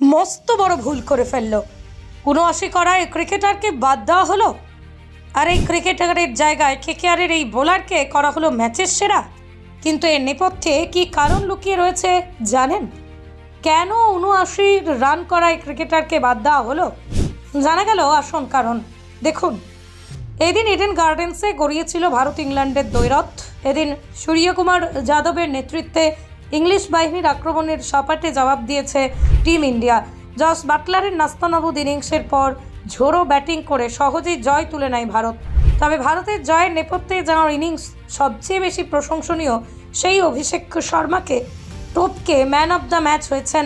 মস্ত বড় ভুল করে ফেলল। উনআশি করা এই ক্রিকেটারকে বাদ দেওয়া হলো? আর এই ক্রিকেটারের জায়গায় কেকেআরের এই বোলারকে করা হলো ম্যাচের সেরা? কিন্তু এর নেপথ্যে কি কারণ লুকিয়ে রয়েছে জানেন? কেন উনআশি রান করা এই ক্রিকেটারকে বাদ দেওয়া হলো? জানা গেল আসল কারণ। দেখুন, এদিন ইডেন গার্ডেন্সে গড়িয়েছিল ভারত ইংল্যান্ডের দৈরথ এদিন সূর্যকুমার যাদবের নেতৃত্বে ইংলিশ বাহিনীর আক্রমণের সপাটে জবাব দিয়েছে টিম ইন্ডিয়া। জস বাটলারের নাস্তানাবুদ ইনিংসের পর ঝোড়ো ব্যাটিং করে সহজেই জয় তুলে নেয় ভারত। তবে ভারতের জয়ের নেপথ্যে যাওয়ার ইনিংস সবচেয়ে বেশি প্রশংসনীয় সেই অভিষেক শর্মাকে। টোপকে ম্যান অব দ্য ম্যাচ হয়েছেন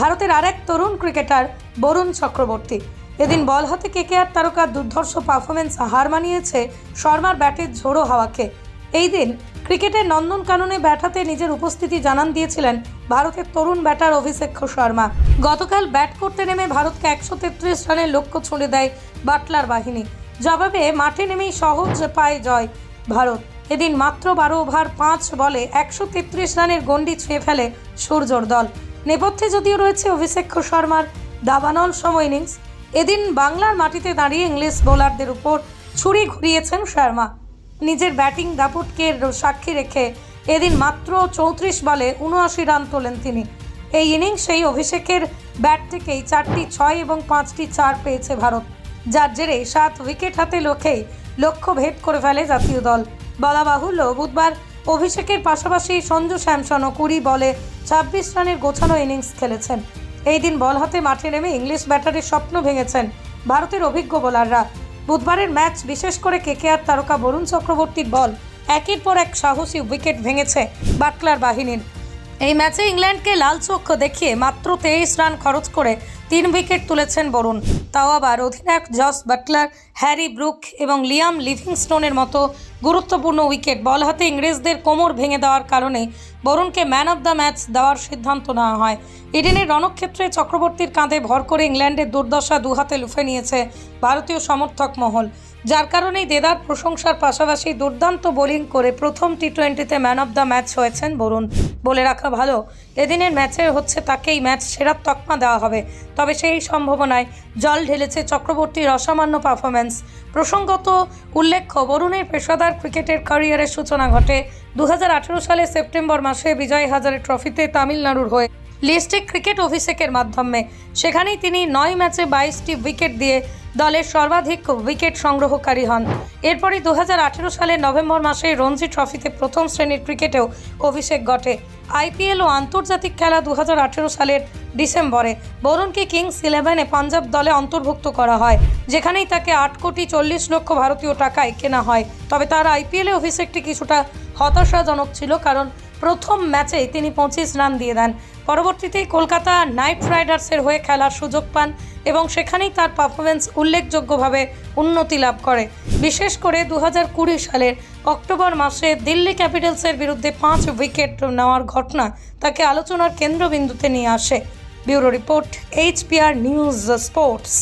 ভারতের আরেক তরুণ ক্রিকেটার বরুণ চক্রবর্তী। এদিন বল হাতে কেকেআর তারকার দুর্ধর্ষ পারফরমেন্স হার মানিয়েছে শর্মার ব্যাটের ঝোড়ো হাওয়াকে। এই দিন ক্রিকেটের নন্দনকাননে ব্যাট হাতে নিজের উপস্থিতি জানান দিয়েছিলেন ভারতের তরুণ ব্যাটার অভিষেক শর্মা। গতকাল ব্যাট করতে নেমে ভারতকে একশো তেত্রিশ রানের লক্ষ্য ছুঁড়ে দেয় বাটলার বাহিনী। জবাবে মাঠে নেমেই সহজ পায় জয় ভারত। এদিন মাত্র বারো ওভার, পাঁচ বলে একশো তেত্রিশ রানের গণ্ডি ছুঁয়ে ফেলে সূর্যর দল। নেপথ্যে যদিও রয়েছে অভিষেক শর্মার দাবানল সম ইনিংস, এদিন বাংলার মাটিতে দাঁড়িয়ে ইংলিশ বোলারদের উপর ছুরি ঘুরিয়েছেন শর্মা। নিজের ব্যাটিং দাপুটকে সাক্ষী রেখে এদিন মাত্র চৌত্রিশ বলে উনআশি রান তোলেন তিনি। এই ইনিংসেই অভিষেকের ব্যাট থেকেই চারটি ছয় এবং পাঁচটি চার পেয়েছে ভারত, যার জেরে সাত উইকেট হাতে লক্ষ্যেই লক্ষ্য ভেদ করে ফেলে জাতীয় দল। বলা বাহুল্য বুধবার অভিষেকের পাশাপাশি সঞ্জু স্যামসনও কুড়ি বলে ছাব্বিশ রানের গোছানো ইনিংস খেলেছেন। এই দিন বল হাতে মাঠে নেমে ইংলিশ ব্যাটারের স্বপ্ন ভেঙেছেন ভারতের অভিজ্ঞ বোলাররা। বুধবারের ম্যাচ, বিশেষ করে কেকেআর তারকা বরুণ চক্রবর্তীর বল, একের পর এক সাহসী উইকেট ভেঙেছে বাটলার বাহিনীর। এই ম্যাচে ইংল্যান্ডকে লাল চোখ দেখিয়ে মাত্র তেইশ রান খরচ করে তিন উইকেট তুলেছেন বরুণ। তাও আবার অধিনায়ক জস বাটলার হ্যারি ব্রুক এবং লিয়াম লিভিংস্টোনের মতো গুরুত্বপূর্ণ উইকেট বল হাতে ইংরেজদের কোমর ভেঙে দেওয়ার কারণে বরুণকে ম্যান অব দ্য ম্যাচ দেওয়ার সিদ্ধান্ত নেওয়া হয়। ইডেনের রণক্ষেত্রে চক্রবর্তীর কাঁধে ভর করে ইংল্যান্ডের দুর্দশা দুহাতে লুফে নিয়েছে ভারতীয় সমর্থক মহল। যার কারণেই দেদার প্রশংসার পাশাপাশি দুর্দান্ত বোলিং করে প্রথম টি টোয়েন্টিতে ম্যান অব দ্য ম্যাচ হয়েছেন বরুণ। বলে রাখা ভালো, এদিনের ম্যাচে হচ্ছে তাকেই ম্যাচ সেরার তকমা দেওয়া হবে। তবে সেই সম্ভাবনায় জল ঢেলেছে চক্রবর্তীর অসামান্য পারফরম্যান্স প্রসঙ্গত, উল্লেখ্য, বরুণের পেশাদার ক্রিকেটের ক্যারিয়ারের সূচনা ঘটে দু হাজার আঠেরো সালে সেপ্টেম্বর মাসে বিজয় হাজারে ট্রফিতে তামিলনাড়ুর হয়ে লিস্টে ক্রিকেট অভিষেকের মাধ্যমে। সেখানেই তিনি নয় ম্যাচে বাইশটি উইকেট দিয়ে দলের সর্বাধিক উইকেট সংগ্রহকারী হন। এরপরই দু হাজার সালের নভেম্বর মাসে রঞ্জি ট্রফিতে প্রথম শ্রেণির ক্রিকেটেও অভিষেক ঘটে। আইপিএল ও আন্তর্জাতিক খেলা দু হাজার আঠেরো সালের ডিসেম্বরে বরুণকে কিংস ইলেভেনে পাঞ্জাব দলে অন্তর্ভুক্ত করা হয়, যেখানেই তাকে আট কোটি চল্লিশ লক্ষ ভারতীয় টাকায় কেনা হয়। তবে তার আইপিএলে অভিষেকটি কিছুটা হতাশাজনক ছিল কারণ প্রথম ম্যাচেই তিনি পঁচিশ রান দিয়ে দেন। পরবর্তীতে কলকাতা নাইট রাইডার্সের হয়ে খেলার সুযোগ পান এবং সেখানেই তার পারফরমেন্স উল্লেখযোগ্যভাবে উন্নতি লাভ করে। বিশেষ করে দু কুড়ি সালের অক্টোবর মাসে দিল্লি ক্যাপিটালসের বিরুদ্ধে পাঁচ উইকেট নেওয়ার ঘটনা তাকে আলোচনার কেন্দ্রবিন্দুতে নিয়ে আসে। Bureau report, HPR news sports.